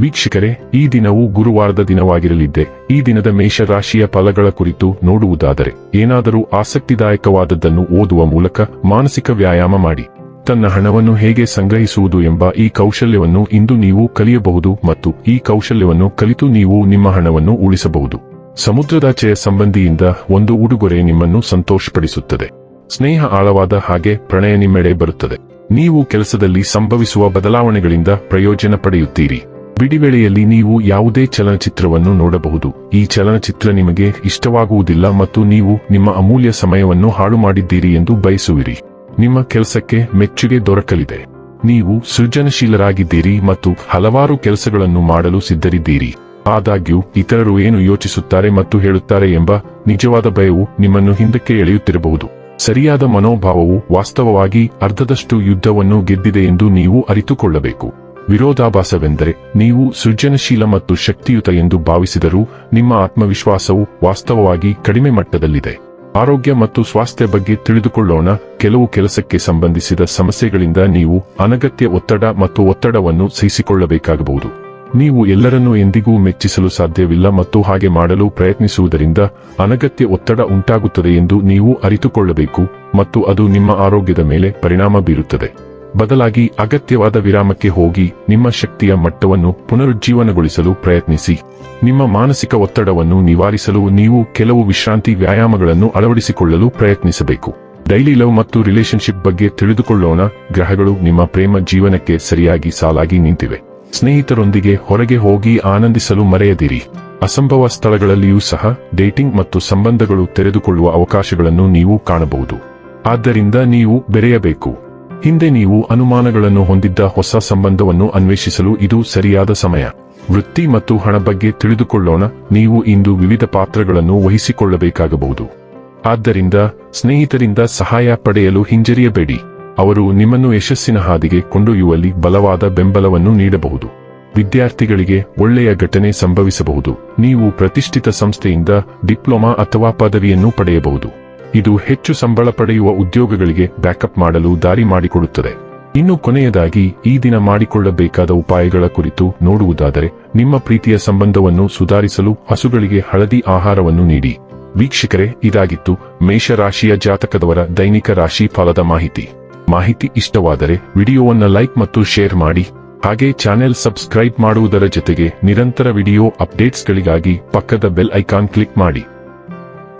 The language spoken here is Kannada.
ವೀಕ್ಷಕರೇ, ಈ ದಿನವು ಗುರುವಾರದ ದಿನವಾಗಿರಲಿದ್ದೆ. ಈ ದಿನದ ಮೇಷರಾಶಿಯ ಫಲಗಳ ಕುರಿತು ನೋಡುವುದಾದರೆ, ಏನಾದರೂ ಆಸಕ್ತಿದಾಯಕವಾದದ್ದನ್ನು ಓದುವ ಮೂಲಕ ಮಾನಸಿಕ ವ್ಯಾಯಾಮ ಮಾಡಿ. ತನ್ನ ಹಣವನ್ನು ಹೇಗೆ ಸಂಗ್ರಹಿಸುವುದು ಎಂಬ ಈ ಕೌಶಲ್ಯವನ್ನು ಇಂದು ನೀವು ಕಲಿಯಬಹುದು ಮತ್ತು ಈ ಕೌಶಲ್ಯವನ್ನು ಕಲಿತು ನೀವು ನಿಮ್ಮ ಹಣವನ್ನು ಉಳಿಸಬಹುದು. ಸಮುದ್ರದಾಚೆಯ ಸಂಬಂಧಿಯಿಂದ ಒಂದು ಉಡುಗೊರೆ ನಿಮ್ಮನ್ನು ಸಂತೋಷಪಡಿಸುತ್ತದೆ. ಸ್ನೇಹ ಆಳವಾದ ಹಾಗೆ ಪ್ರಣಯ ನಿಮ್ಮೆಡೆ ಬರುತ್ತದೆ. ನೀವು ಕೆಲಸದಲ್ಲಿ ಸಂಭವಿಸುವ ಬದಲಾವಣೆಗಳಿಂದ ಪ್ರಯೋಜನ ಪಡೆಯುತ್ತೀರಿ. ಬಿಡಿವೇಳೆಯಲ್ಲಿ ನೀವು ಯಾವುದೇ ಚಲನಚಿತ್ರವನ್ನು ನೋಡಬಹುದು. ಈ ಚಲನಚಿತ್ರ ನಿಮಗೆ ಇಷ್ಟವಾಗುವುದಿಲ್ಲ ಮತ್ತು ನೀವು ನಿಮ್ಮ ಅಮೂಲ್ಯ ಸಮಯವನ್ನು ಹಾಳು ಮಾಡಿದ್ದೀರಿ ಎಂದು ಬಯಸುವಿರಿ. ನಿಮ್ಮ ಕೆಲಸಕ್ಕೆ ಮೆಚ್ಚುಗೆ ದೊರಕಲಿದೆ. ನೀವು ಸೃಜನಶೀಲರಾಗಿದ್ದೀರಿ ಮತ್ತು ಹಲವಾರು ಕೆಲಸಗಳನ್ನು ಮಾಡಲು ಸಿದ್ಧರಿದ್ದೀರಿ. ಆದಾಗ್ಯೂ, ಇತರರು ಏನು ಯೋಚಿಸುತ್ತಾರೆ ಮತ್ತು ಹೇಳುತ್ತಾರೆ ಎಂಬ ನಿಜವಾದ ಭಯವು ನಿಮ್ಮನ್ನು ಹಿಂದಕ್ಕೆ ಎಳೆಯುತ್ತಿರಬಹುದು. ಸರಿಯಾದ ಮನೋಭಾವವು ವಾಸ್ತವವಾಗಿ ಅರ್ಧದಷ್ಟು ಯುದ್ಧವನ್ನು ಗೆದ್ದಿದೆ ಎಂದು ನೀವು ಅರಿತುಕೊಳ್ಳಬೇಕು. ವಿರೋಧಾಭಾಸವೆಂದರೆ ನೀವು ಸೃಜನಶೀಲ ಮತ್ತು ಶಕ್ತಿಯುತ ಎಂದು ಭಾವಿಸಿದರೂ ನಿಮ್ಮ ಆತ್ಮವಿಶ್ವಾಸವು ವಾಸ್ತವವಾಗಿ ಕಡಿಮೆ ಮಟ್ಟದಲ್ಲಿದೆ. ಆರೋಗ್ಯ ಮತ್ತು ಸ್ವಾಸ್ಥ್ಯ ಬಗ್ಗೆ ತಿಳಿದುಕೊಳ್ಳೋಣ. ಕೆಲವು ಕೆಲಸಕ್ಕೆ ಸಂಬಂಧಿಸಿದ ಸಮಸ್ಯೆಗಳಿಂದ ನೀವು ಅನಗತ್ಯ ಒತ್ತಡ ಮತ್ತು ಒತ್ತಡವನ್ನು ಸಹಿಸಿಕೊಳ್ಳಬೇಕಾಗಬಹುದು. ನೀವು ಎಲ್ಲರನ್ನೂ ಎಂದಿಗೂ ಮೆಚ್ಚಿಸಲು ಸಾಧ್ಯವಿಲ್ಲ ಮತ್ತು ಹಾಗೆ ಮಾಡಲು ಪ್ರಯತ್ನಿಸುವುದರಿಂದ ಅನಗತ್ಯ ಒತ್ತಡ ಉಂಟಾಗುತ್ತದೆ ಎಂದು ನೀವು ಅರಿತುಕೊಳ್ಳಬೇಕು ಮತ್ತು ಅದು ನಿಮ್ಮ ಆರೋಗ್ಯದ ಮೇಲೆ ಪರಿಣಾಮ ಬೀರುತ್ತದೆ. ಬದಲಾಗಿ ಅಗತ್ಯವಾದ ವಿರಾಮಕ್ಕೆ ಹೋಗಿ ನಿಮ್ಮ ಶಕ್ತಿಯ ಮಟ್ಟವನ್ನು ಪುನರುಜ್ಜೀವನಗೊಳಿಸಲು ಪ್ರಯತ್ನಿಸಿ. ನಿಮ್ಮ ಮಾನಸಿಕ ಒತ್ತಡವನ್ನು ನಿವಾರಿಸಲು ನೀವು ಕೆಲವು ವಿಶ್ರಾಂತಿ ವ್ಯಾಯಾಮಗಳನ್ನು ಅಳವಡಿಸಿಕೊಳ್ಳಲು ಪ್ರಯತ್ನಿಸಬೇಕು. ಡೈಲಿ ಲವ್ ಮತ್ತು ರಿಲೇಶನ್ಶಿಪ್ ಬಗ್ಗೆ ತಿಳಿದುಕೊಳ್ಳೋಣ. ಗ್ರಹಗಳು ನಿಮ್ಮ ಪ್ರೇಮ ಜೀವನಕ್ಕೆ ಸರಿಯಾಗಿ ಸಾಲಾಗಿ ನಿಂತಿವೆ. ಸ್ನೇಹಿತರೊಂದಿಗೆ ಹೊರಗೆ ಹೋಗಿ ಆನಂದಿಸಲು ಮರೆಯದಿರಿ. ಅಸಂಭವ ಸ್ಥಳಗಳಲ್ಲಿಯೂ ಸಹ ಡೇಟಿಂಗ್ ಮತ್ತು ಸಂಬಂಧಗಳು ತೆರೆದುಕೊಳ್ಳುವ ಅವಕಾಶಗಳನ್ನು ನೀವು ಕಾಣಬಹುದು. ಆದ್ದರಿಂದ ನೀವು ಬೆರೆಯಬೇಕು. ಹಿಂದೆ ನೀವು ಅನುಮಾನಗಳನ್ನು ಹೊಂದಿದ್ದ ಹೊಸ ಸಂಬಂಧವನ್ನು ಅನ್ವೇಷಿಸಲು ಇದು ಸರಿಯಾದ ಸಮಯ. ವೃತ್ತಿ ಮತ್ತು ಹಣ ಬಗ್ಗೆ ತಿಳಿದುಕೊಳ್ಳೋಣ. ನೀವು ಇಂದು ವಿವಿಧ ಪಾತ್ರಗಳನ್ನು ವಹಿಸಿಕೊಳ್ಳಬೇಕಾಗಬಹುದು. ಆದ್ದರಿಂದ, ಸ್ನೇಹಿತರಿಂದ ಸಹಾಯ ಪಡೆಯಲು ಹಿಂಜರಿಯಬೇಡಿ. ಅವರು ನಿಮ್ಮನ್ನು ಯಶಸ್ಸಿನ ಹಾದಿಗೆ ಕೊಂಡೊಯ್ಯುವಲ್ಲಿ ಬಲವಾದ ಬೆಂಬಲವನ್ನು ನೀಡಬಹುದು. ವಿದ್ಯಾರ್ಥಿಗಳಿಗೆ ಒಳ್ಳೆಯ ಘಟನೆ ಸಂಭವಿಸಬಹುದು. ನೀವು ಪ್ರತಿಷ್ಠಿತ ಸಂಸ್ಥೆಯಿಂದ ಡಿಪ್ಲೊಮಾ ಅಥವಾ ಪದವಿಯನ್ನು ಪಡೆಯಬಹುದು. ಇದು ಹೆಚ್ಚು ಸಂಬಳ ಪಡೆಯುವ ಉದ್ಯೋಗಗಳಿಗೆ ಬ್ಯಾಕಪ್ ಮಾಡಲು ದಾರಿ ಮಾಡಿಕೊಡುತ್ತದೆ. ಇನ್ನು ಕೊನೆಯದಾಗಿ, ಈ ದಿನ ಮಾಡಿಕೊಳ್ಳಬೇಕಾದ ಉಪಾಯಗಳ ಕುರಿತು ನೋಡುವುದಾದರೆ, ನಿಮ್ಮ ಪ್ರೀತಿಯ ಸಂಬಂಧವನ್ನು ಸುಧಾರಿಸಲು ಹಸುಗಳಿಗೆ ಹಳದಿ ಆಹಾರವನ್ನು ನೀಡಿ. ವೀಕ್ಷಕರೇ, ಇದಾಗಿತ್ತು ಮೇಷರಾಶಿಯ ಜಾತಕದವರ ದೈನಿಕ ರಾಶಿ ಫಲದ ಮಾಹಿತಿ. ಮಾಹಿತಿ ಇಷ್ಟವಾದರೆ ವಿಡಿಯೋವನ್ನು ಲೈಕ್ ಮತ್ತು ಶೇರ್ ಮಾಡಿ. ಹಾಗೆ ಚಾನೆಲ್ ಸಬ್ಸ್ಕ್ರೈಬ್ ಮಾಡುವುದರ ಜೊತೆಗೆ ನಿರಂತರ ವಿಡಿಯೋ ಅಪ್ಡೇಟ್ಸ್ಗಳಿಗಾಗಿ ಪಕ್ಕದ ಬೆಲ್ ಐಕಾನ್ ಕ್ಲಿಕ್ ಮಾಡಿ.